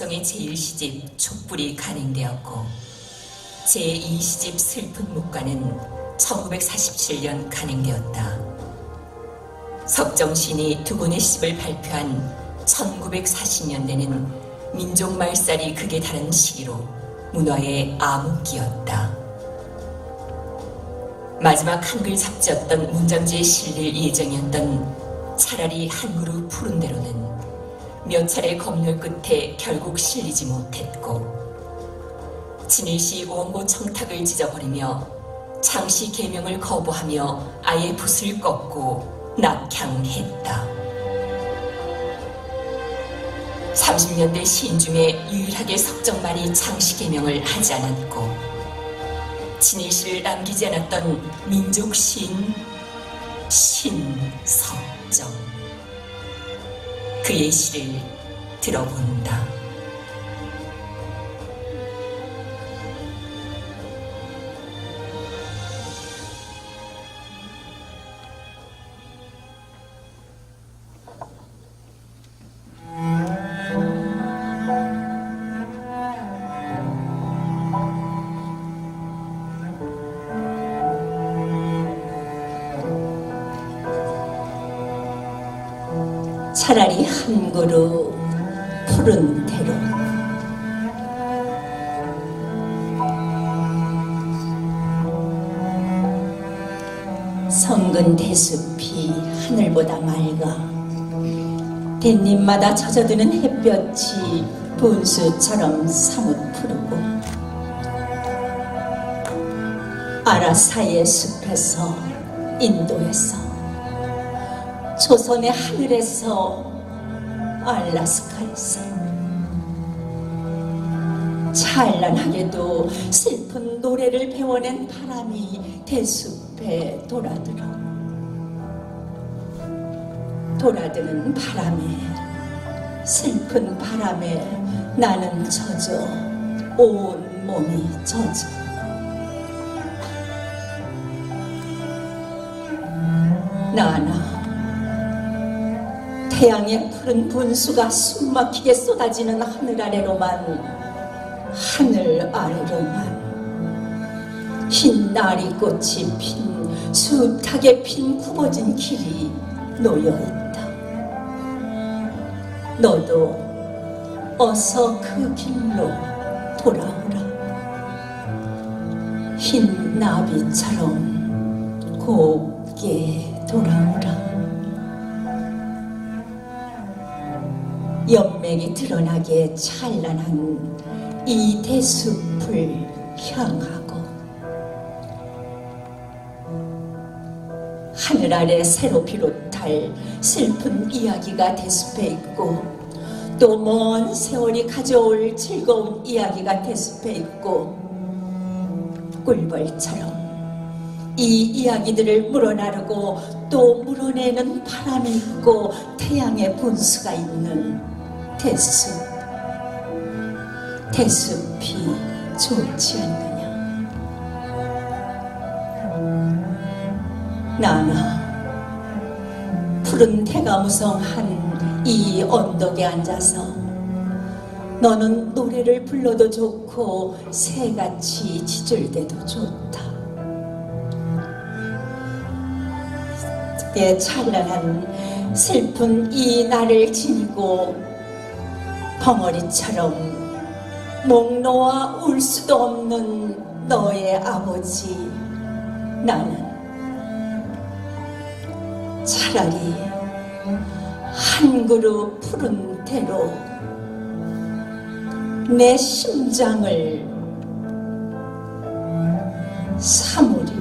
석정의 제1시집 촛불이 간행되었고 제2시집 슬픈 묵가는 1947년 간행되었다. 석정 시인이 두 권의 시집을 발표한 1940년대는 민족 말살이 극에 달한 시기로 문화의 암흑기였다. 마지막 한글 잡지였던 문장지에 실릴 예정이었던 차라리 한 그루 푸른 대로는 몇 차례 검열 끝에 결국 실리지 못했고 진일시 원고 청탁을 찢어버리며 장시 개명을 거부하며 아예 붓을 꺾고 낙향했다. 30년대 시인 중에 유일하게 석정만이 장시 개명을 하지 않았고 진일시를 남기지 않았던 민족 시인 신 그의 시를 들어본다. 차라리 한 그루 푸른 대로. 성근 대숲이 하늘보다 맑아. 댄잎마다 젖어드는 햇볕이 분수처럼 사뭇 푸르고 아라사의 숲에서 인도에서 조선의 하늘에서 알라스카에서 찬란하게도 슬픈 노래를 배워낸 바람이 대숲에 돌아들어 돌아드는 바람에 슬픈 바람에 나는 젖어 온 몸이 젖어. 나나 태양의 푸른 분수가 숨막히게 쏟아지는 하늘 아래로만 하늘 아래로만 흰 나리꽃이 핀 숱하게 핀 굽어진 길이 놓여 있다. 너도 어서 그 길로 돌아오라. 흰 나비처럼 곱게 돌아오라. 연맥이 드러나게 찬란한 이 대숲을 향하고 하늘 아래 새로 비롯할 슬픈 이야기가 대숲에 있고 또 먼 세월이 가져올 즐거운 이야기가 대숲에 있고 꿀벌처럼 이 이야기들을 물어나르고 또 물어내는 바람이 있고 태양의 분수가 있는 대숲 대숲이 좋지 않느냐? 나나 푸른 해가 무성한 이 언덕에 앉아서 너는 노래를 불러도 좋고 새같이 짖을 때도 좋다. 내 찬란한 슬픈 이 날을 지니고 벙어리처럼 목 놓아 울 수도 없는 너의 아버지 나는 차라리 한 그루 푸른 대로 내 심장을 사무리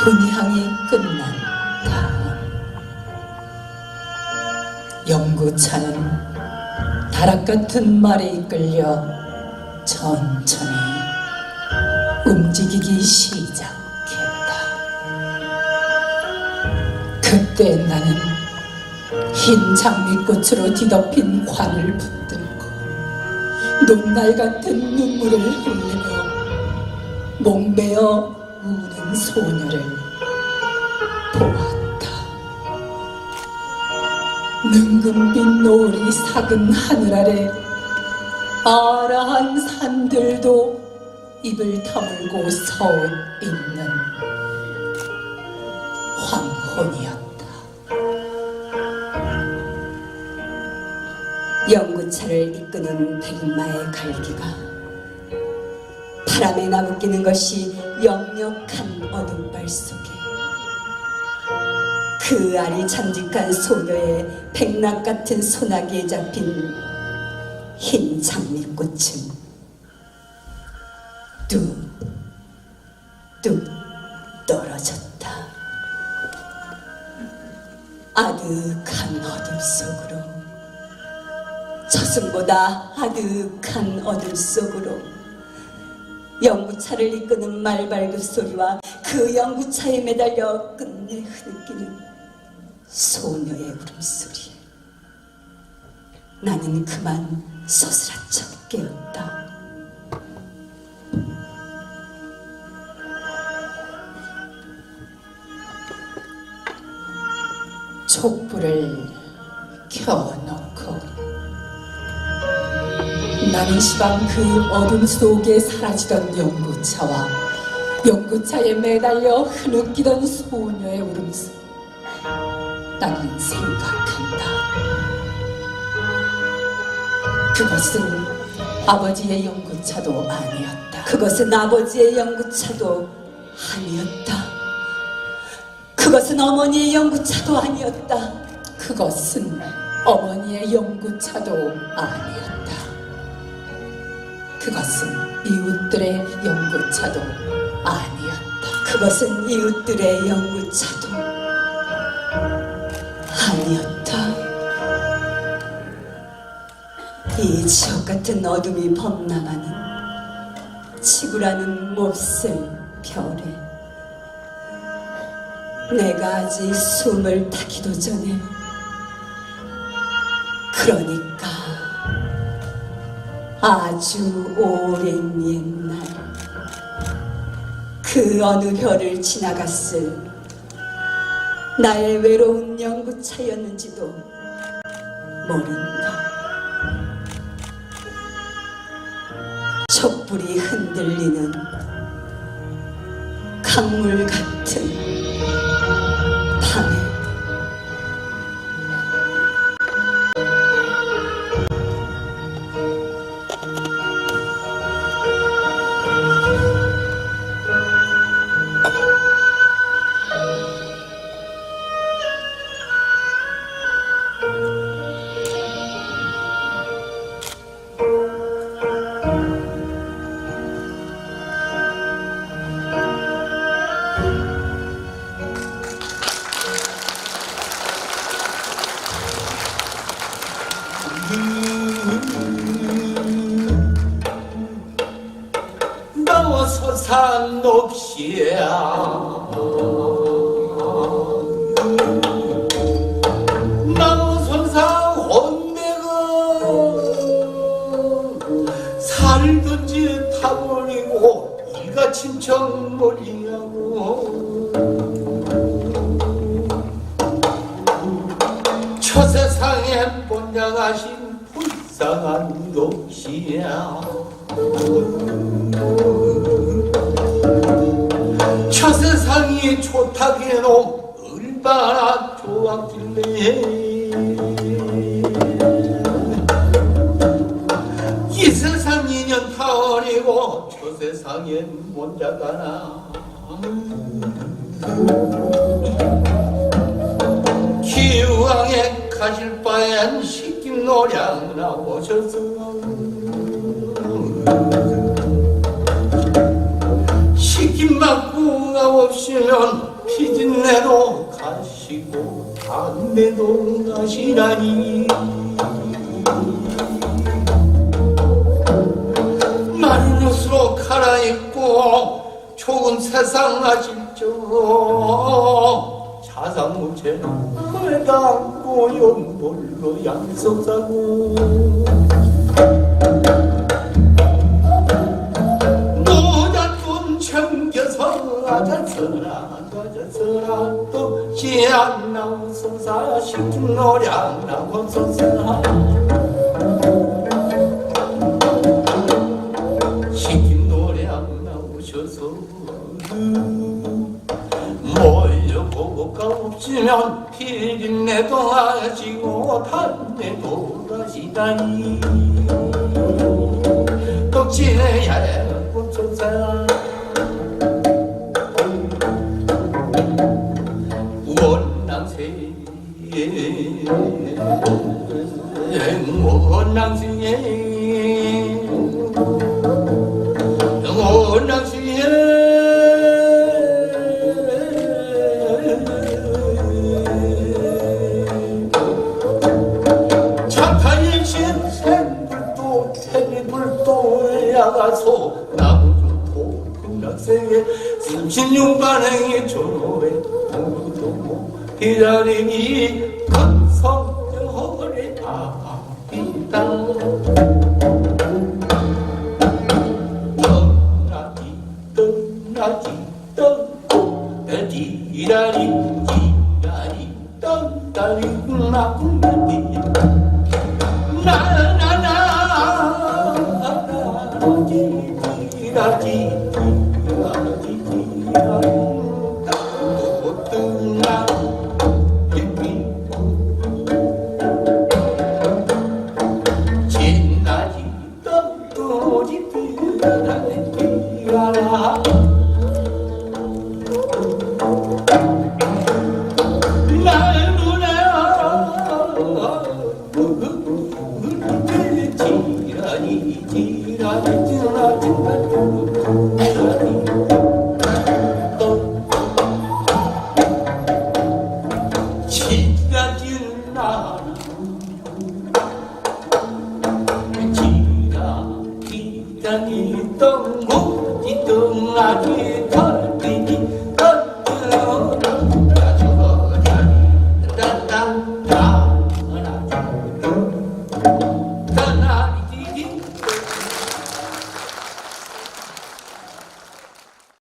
분향이 끝난다. 영구차는 다락 같은 말에 이끌려 천천히 움직이기 시작했다. 그때 나는 흰 장미꽃으로 뒤덮인 관을 붙들고 녹날 같은 눈물을 흘리며 목매어 우는 소녀를 보았다. 능금빛 노을이 삭은 하늘 아래 아라한 산들도 입을 다물고 서 있는 황혼이었다. 연구차를 이끄는 백마의 갈기가 바람에 나부끼는 것이 역력한 어둠발 속에 그 알이 잠직한 소녀의 백낙 같은 소나기에 잡힌 흰 장미꽃은 뚝뚝 떨어졌다. 아득한 어둠 속으로 저승보다 아득한 어둠 속으로 연구차를 이끄는 말발굽 소리와 그 연구차에 매달려 끝내 흐느끼는 소녀의 울음소리. 나는 그만 서스라쳐 깨었다. 촛불을 켜놓고 나는 시방 그 어둠 속에 사라지던 연구차와 연구차에 매달려 흐느끼던 소녀의 울음소리 나는 생각한다. 그것은 아버지의 연구차도 아니었다. 그것은 아버지의 연구차도 아니었다. 그것은 어머니의 연구차도 아니었다. 그것은 어머니의 연구차도 아니었다. 그것은 이웃들의 연구차도 아니었다. 그것은 이웃들의 연구차도 아니었다. 이 지옥 같은 어둠이 범람하는 지구라는 몹쓸 별에 내가 아직 숨을 타기도 전에 그러니까 아주 오랜 옛날 그 어느 별을 지나갔을 나의 외로운 연구차였는지도 모른다. 촛불이 흔들리는 강물 같은 산 넋이야. 산 혼내가 살든지 타버리고 이가 친척머리하고 저 세상에 본장하신 불쌍한 넋이야 세상이 좋다기에는 얼마나 좋았길래. 이 세상 인연 타버리고 저 세상엔 못 자가나. 기왕에 가실 바엔 시킨 노량 나 오 셔서 없으면 피진내로 가시고 담배도 가시라니. 마른 옷으로 갈아입고 좋은 세상 아실죠 자상무체는 회당고 연볼로 양석사고 안 나오소사 시킨 노래 안 나오소사 시킨 노래 안 나오셔서 몰려보고 가없으면 피린내도 하시고 탄내도 하시다니 독지해야 꽃초사 36만행의 조로에 공부도 기다리니 건성허리다 있다.